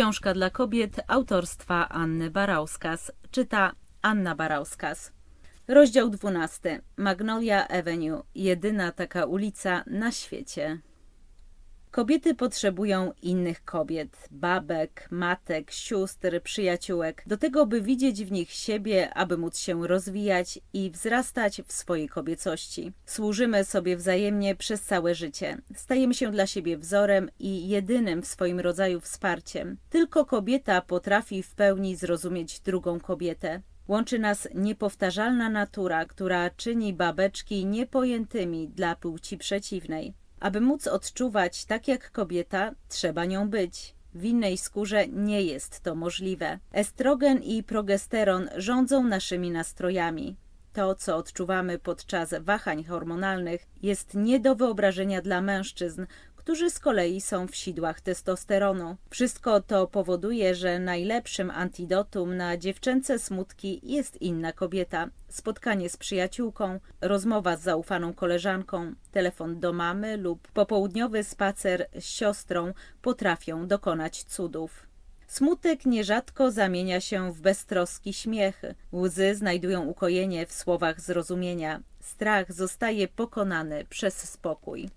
Książka dla kobiet autorstwa Anny Barauskas. Czyta Anna Barauskas. Rozdział 12. Magnolia Avenue. Jedyna taka ulica na świecie. Kobiety potrzebują innych kobiet, babek, matek, sióstr, przyjaciółek, do tego, by widzieć w nich siebie, aby móc się rozwijać i wzrastać w swojej kobiecości. Służymy sobie wzajemnie przez całe życie. Stajemy się dla siebie wzorem i jedynym w swoim rodzaju wsparciem. Tylko kobieta potrafi w pełni zrozumieć drugą kobietę. Łączy nas niepowtarzalna natura, która czyni babeczki niepojętymi dla płci przeciwnej. Aby móc odczuwać tak jak kobieta, trzeba nią być. W innej skórze nie jest to możliwe. Estrogen i progesteron rządzą naszymi nastrojami. To, co odczuwamy podczas wahań hormonalnych, jest nie do wyobrażenia dla mężczyzn, którzy z kolei są w sidłach testosteronu. Wszystko to powoduje, że najlepszym antidotum na dziewczęce smutki jest inna kobieta. Spotkanie z przyjaciółką, rozmowa z zaufaną koleżanką, telefon do mamy lub popołudniowy spacer z siostrą potrafią dokonać cudów. Smutek nierzadko zamienia się w beztroski śmiech. Łzy znajdują ukojenie w słowach zrozumienia. Strach zostaje pokonany przez spokój.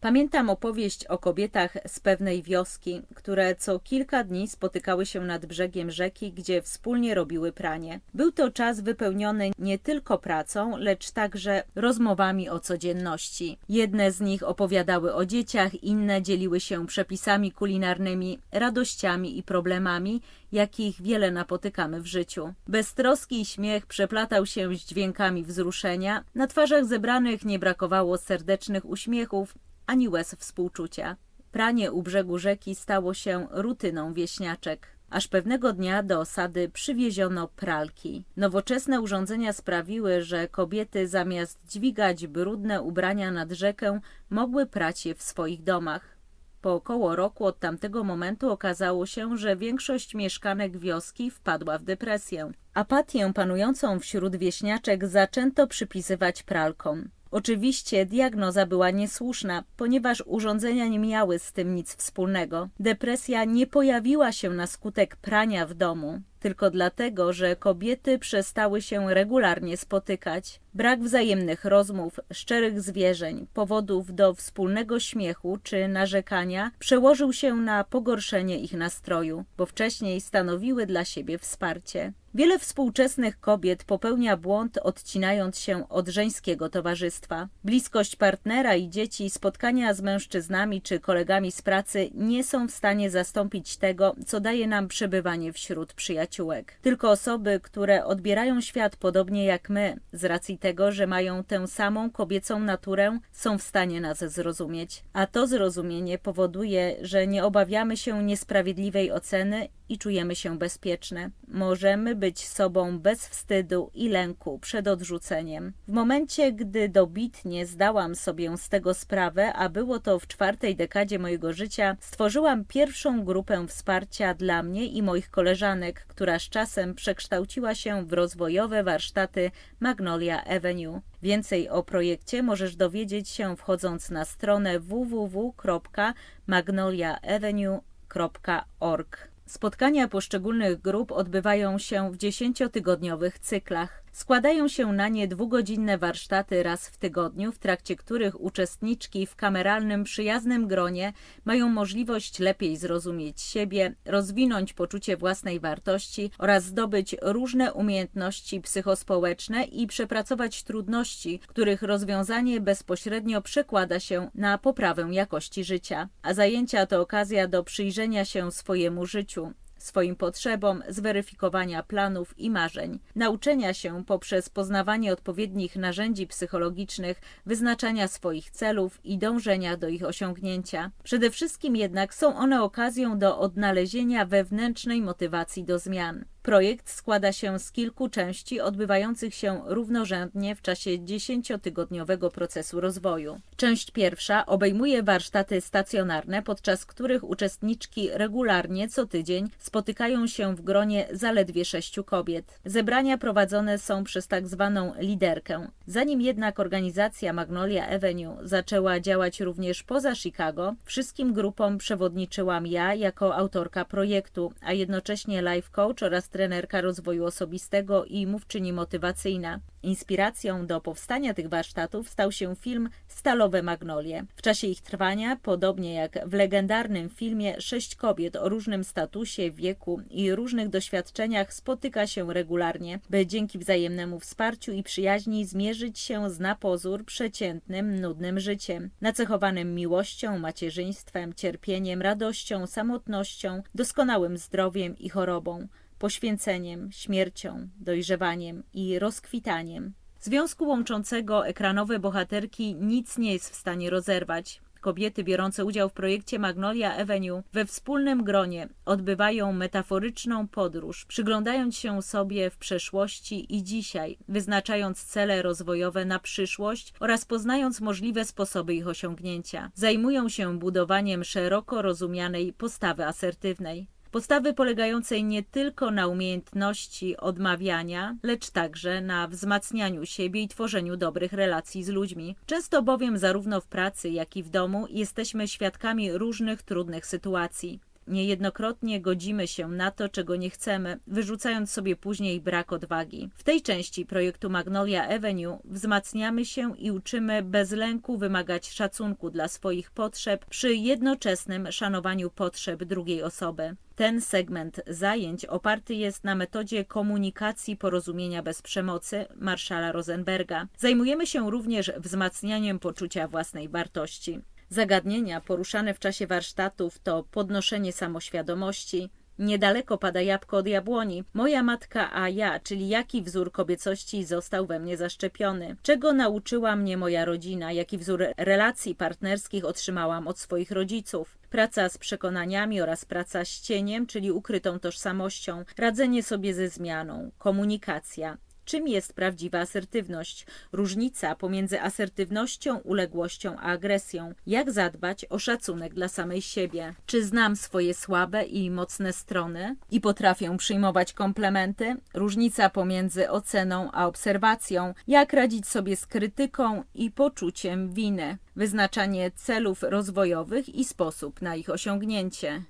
Pamiętam opowieść o kobietach z pewnej wioski, które co kilka dni spotykały się nad brzegiem rzeki, gdzie wspólnie robiły pranie. Był to czas wypełniony nie tylko pracą, lecz także rozmowami o codzienności. Jedne z nich opowiadały o dzieciach, inne dzieliły się przepisami kulinarnymi, radościami i problemami, jakich wiele napotykamy w życiu. Beztroski śmiech przeplatał się z dźwiękami wzruszenia, na twarzach zebranych nie brakowało serdecznych uśmiechów, ani łez współczucia. Pranie u brzegu rzeki stało się rutyną wieśniaczek. Aż pewnego dnia do osady przywieziono pralki. Nowoczesne urządzenia sprawiły, że kobiety zamiast dźwigać brudne ubrania nad rzekę, mogły prać je w swoich domach. Po około roku od tamtego momentu okazało się, że większość mieszkanek wioski wpadła w depresję. Apatię panującą wśród wieśniaczek zaczęto przypisywać pralkom. Oczywiście diagnoza była niesłuszna, ponieważ urządzenia nie miały z tym nic wspólnego. Depresja nie pojawiła się na skutek prania w domu, tylko dlatego, że kobiety przestały się regularnie spotykać. Brak wzajemnych rozmów, szczerych zwierzeń, powodów do wspólnego śmiechu czy narzekania przełożył się na pogorszenie ich nastroju, bo wcześniej stanowiły dla siebie wsparcie. Wiele współczesnych kobiet popełnia błąd, odcinając się od żeńskiego towarzystwa. Bliskość partnera i dzieci, spotkania z mężczyznami czy kolegami z pracy nie są w stanie zastąpić tego, co daje nam przebywanie wśród przyjaciółek. Tylko osoby, które odbierają świat podobnie jak my, z racji tego, że mają tę samą kobiecą naturę, są w stanie nas zrozumieć. A to zrozumienie powoduje, że nie obawiamy się niesprawiedliwej oceny i czujemy się bezpieczne. Możemy być sobą bez wstydu i lęku przed odrzuceniem. W momencie, gdy dobitnie zdałam sobie z tego sprawę, a było to w czwartej dekadzie mojego życia, stworzyłam pierwszą grupę wsparcia dla mnie i moich koleżanek, która z czasem przekształciła się w rozwojowe warsztaty Magnolia Avenue. Więcej o projekcie możesz dowiedzieć się wchodząc na stronę www.magnoliaavenue.org. Spotkania poszczególnych grup odbywają się w dziesięciotygodniowych cyklach. Składają się na nie dwugodzinne warsztaty raz w tygodniu, w trakcie których uczestniczki w kameralnym, przyjaznym gronie mają możliwość lepiej zrozumieć siebie, rozwinąć poczucie własnej wartości oraz zdobyć różne umiejętności psychospołeczne i przepracować trudności, których rozwiązanie bezpośrednio przekłada się na poprawę jakości życia. A zajęcia to okazja do przyjrzenia się swojemu życiu, swoim potrzebom, zweryfikowania planów i marzeń, nauczenia się poprzez poznawanie odpowiednich narzędzi psychologicznych, wyznaczania swoich celów i dążenia do ich osiągnięcia. Przede wszystkim jednak są one okazją do odnalezienia wewnętrznej motywacji do zmian. Projekt składa się z kilku części odbywających się równorzędnie w czasie 10-tygodniowego procesu rozwoju. Część pierwsza obejmuje warsztaty stacjonarne, podczas których uczestniczki regularnie co tydzień spotykają się w gronie zaledwie sześciu kobiet. Zebrania prowadzone są przez tak zwaną liderkę. Zanim jednak organizacja Magnolia Avenue zaczęła działać również poza Chicago, wszystkim grupom przewodniczyłam ja jako autorka projektu, a jednocześnie life coach oraz trenerka rozwoju osobistego i mówczyni motywacyjna. Inspiracją do powstania tych warsztatów stał się film Stalowe Magnolie. W czasie ich trwania, podobnie jak w legendarnym filmie, sześć kobiet o różnym statusie, wieku i różnych doświadczeniach spotyka się regularnie, by dzięki wzajemnemu wsparciu i przyjaźni zmierzyć się z na pozór przeciętnym, nudnym życiem, nacechowanym miłością, macierzyństwem, cierpieniem, radością, samotnością, doskonałym zdrowiem i chorobą poświęceniem, śmiercią, dojrzewaniem i rozkwitaniem. Związku łączącego ekranowe bohaterki nic nie jest w stanie rozerwać. Kobiety biorące udział w projekcie Magnolia Avenue we wspólnym gronie odbywają metaforyczną podróż, przyglądając się sobie w przeszłości i dzisiaj, wyznaczając cele rozwojowe na przyszłość oraz poznając możliwe sposoby ich osiągnięcia. Zajmują się budowaniem szeroko rozumianej postawy asertywnej. Postawy polegającej nie tylko na umiejętności odmawiania, lecz także na wzmacnianiu siebie i tworzeniu dobrych relacji z ludźmi. Często bowiem zarówno w pracy, jak i w domu jesteśmy świadkami różnych trudnych sytuacji. Niejednokrotnie godzimy się na to, czego nie chcemy, wyrzucając sobie później brak odwagi. W tej części projektu Magnolia Avenue wzmacniamy się i uczymy bez lęku wymagać szacunku dla swoich potrzeb przy jednoczesnym szanowaniu potrzeb drugiej osoby. Ten segment zajęć oparty jest na metodzie komunikacji porozumienia bez przemocy Marszala Rosenberga. Zajmujemy się również wzmacnianiem poczucia własnej wartości. Zagadnienia poruszane w czasie warsztatów to podnoszenie samoświadomości, Niedaleko pada jabłko od jabłoni. Moja matka, a ja, czyli jaki wzór kobiecości został we mnie zaszczepiony. Czego nauczyła mnie moja rodzina, jaki wzór relacji partnerskich otrzymałam od swoich rodziców. Praca z przekonaniami oraz praca z cieniem, czyli ukrytą tożsamością, radzenie sobie ze zmianą, komunikacja, Czym jest prawdziwa asertywność? Różnica pomiędzy asertywnością, uległością a agresją. Jak zadbać o szacunek dla samej siebie? Czy znam swoje słabe i mocne strony i potrafię przyjmować komplementy? Różnica pomiędzy oceną a obserwacją. Jak radzić sobie z krytyką i poczuciem winy? Wyznaczanie celów rozwojowych i sposób na ich osiągnięcie.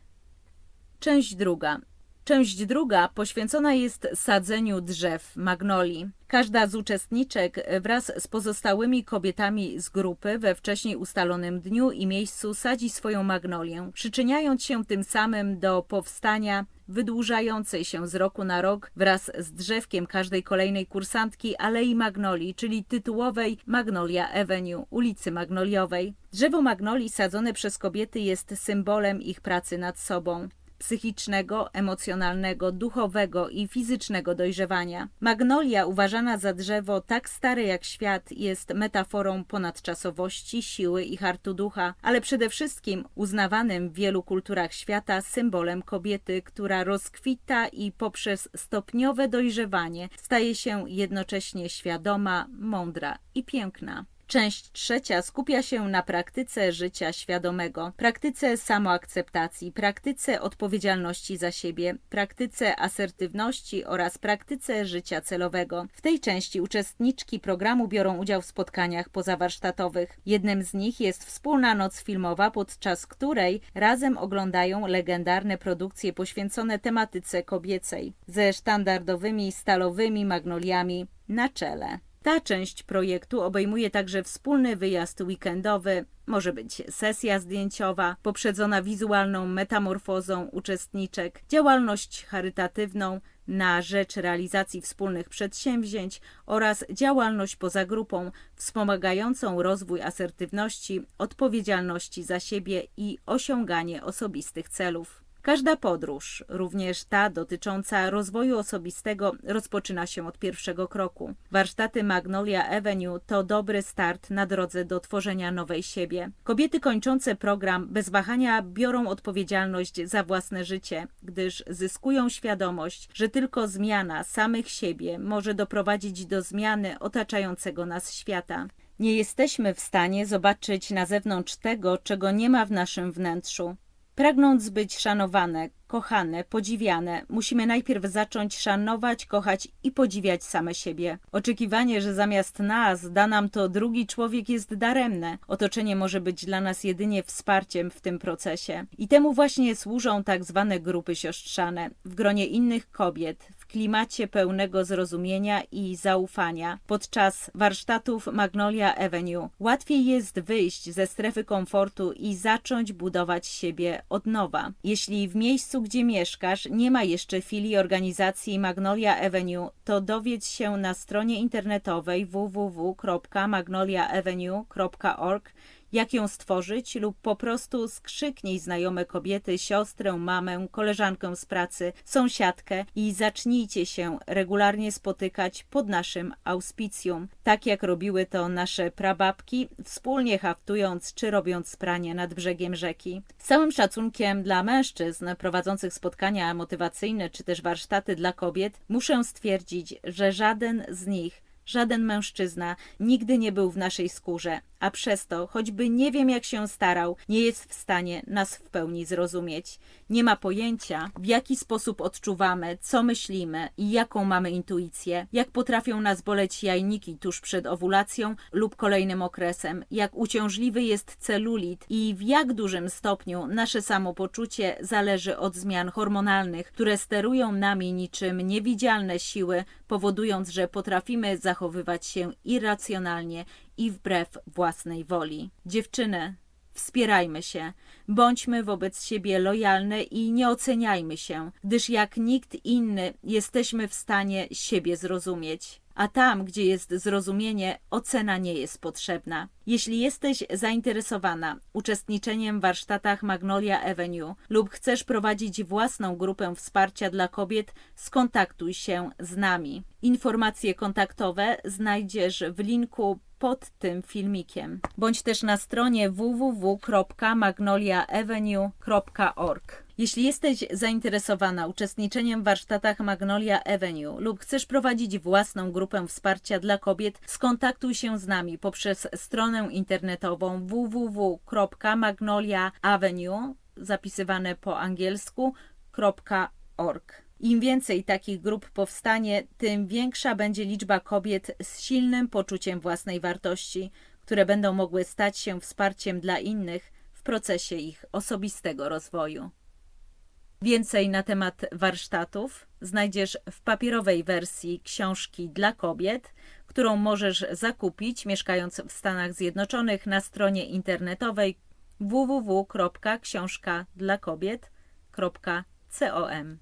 Część druga. Część druga poświęcona jest sadzeniu drzew magnolii. Każda z uczestniczek wraz z pozostałymi kobietami z grupy we wcześniej ustalonym dniu i miejscu sadzi swoją magnolię, przyczyniając się tym samym do powstania wydłużającej się z roku na rok wraz z drzewkiem każdej kolejnej kursantki Alei Magnolii, czyli tytułowej Magnolia Avenue, ulicy Magnoliowej. Drzewo magnolii sadzone przez kobiety jest symbolem ich pracy nad sobą psychicznego, emocjonalnego, duchowego i fizycznego dojrzewania. Magnolia, uważana za drzewo tak stare jak świat, jest metaforą ponadczasowości, siły i hartu ducha, ale przede wszystkim uznawanym w wielu kulturach świata symbolem kobiety, która rozkwita i poprzez stopniowe dojrzewanie staje się jednocześnie świadoma, mądra i piękna. Część trzecia skupia się na praktyce życia świadomego, praktyce samoakceptacji, praktyce odpowiedzialności za siebie, praktyce asertywności oraz praktyce życia celowego. W tej części uczestniczki programu biorą udział w spotkaniach pozawarsztatowych. Jednym z nich jest wspólna noc filmowa, podczas której razem oglądają legendarne produkcje poświęcone tematyce kobiecej, ze sztandardowymi stalowymi magnoliami na czele. Ta część projektu obejmuje także wspólny wyjazd weekendowy, może być sesja zdjęciowa, poprzedzona wizualną metamorfozą uczestniczek, działalność charytatywną na rzecz realizacji wspólnych przedsięwzięć oraz działalność poza grupą, wspomagającą rozwój asertywności, odpowiedzialności za siebie i osiąganie osobistych celów. Każda podróż, również ta dotycząca rozwoju osobistego, rozpoczyna się od pierwszego kroku. Warsztaty Magnolia Avenue to dobry start na drodze do tworzenia nowej siebie. Kobiety kończące program bez wahania biorą odpowiedzialność za własne życie, gdyż zyskują świadomość, że tylko zmiana samych siebie może doprowadzić do zmiany otaczającego nas świata. Nie jesteśmy w stanie zobaczyć na zewnątrz tego, czego nie ma w naszym wnętrzu. Pragnąc być szanowane, kochane, podziwiane, musimy najpierw zacząć szanować, kochać i podziwiać same siebie. Oczekiwanie, że zamiast nas da nam to drugi człowiek jest daremne. Otoczenie może być dla nas jedynie wsparciem w tym procesie. I temu właśnie służą tak zwane grupy siostrzane. W gronie innych kobiet, klimacie pełnego zrozumienia i zaufania. Podczas warsztatów Magnolia Avenue łatwiej jest wyjść ze strefy komfortu i zacząć budować siebie od nowa. Jeśli w miejscu, gdzie mieszkasz, nie ma jeszcze filii organizacji Magnolia Avenue, to dowiedz się na stronie internetowej www.magnoliaavenue.org jak ją stworzyć lub po prostu skrzyknij znajome kobiety, siostrę, mamę, koleżankę z pracy, sąsiadkę i zacznijcie się regularnie spotykać pod naszym auspicjum, tak jak robiły to nasze prababki, wspólnie haftując czy robiąc pranie nad brzegiem rzeki. Z całym szacunkiem dla mężczyzn prowadzących spotkania motywacyjne czy też warsztaty dla kobiet, muszę stwierdzić, że żaden z nich Żaden mężczyzna nigdy nie był w naszej skórze, a przez to, choćby nie wiem jak się starał, nie jest w stanie nas w pełni zrozumieć. Nie ma pojęcia, w jaki sposób odczuwamy, co myślimy i jaką mamy intuicję, jak potrafią nas boleć jajniki tuż przed owulacją lub kolejnym okresem, jak uciążliwy jest celulit i w jak dużym stopniu nasze samopoczucie zależy od zmian hormonalnych, które sterują nami niczym niewidzialne siły, powodując, że potrafimy zachowywać się irracjonalnie i wbrew własnej woli. Dziewczyny, wspierajmy się, bądźmy wobec siebie lojalne i nie oceniajmy się, gdyż jak nikt inny jesteśmy w stanie siebie zrozumieć. A tam, gdzie jest zrozumienie, ocena nie jest potrzebna. Jeśli jesteś zainteresowana uczestniczeniem w warsztatach Magnolia Avenue lub chcesz prowadzić własną grupę wsparcia dla kobiet, skontaktuj się z nami. Informacje kontaktowe znajdziesz w linku pod tym filmikiem, bądź też na stronie www.magnoliaavenue.org. Jeśli jesteś zainteresowana uczestniczeniem w warsztatach Magnolia Avenue lub chcesz prowadzić własną grupę wsparcia dla kobiet, skontaktuj się z nami poprzez stronę internetową www.magnoliaavenue zapisywane po angielsku.org. Im więcej takich grup powstanie, tym większa będzie liczba kobiet z silnym poczuciem własnej wartości, które będą mogły stać się wsparciem dla innych procesie ich osobistego rozwoju. Więcej na temat warsztatów znajdziesz w papierowej wersji książki dla kobiet, którą możesz zakupić mieszkając w Stanach Zjednoczonych na stronie internetowej www.książkadlakobiet.com.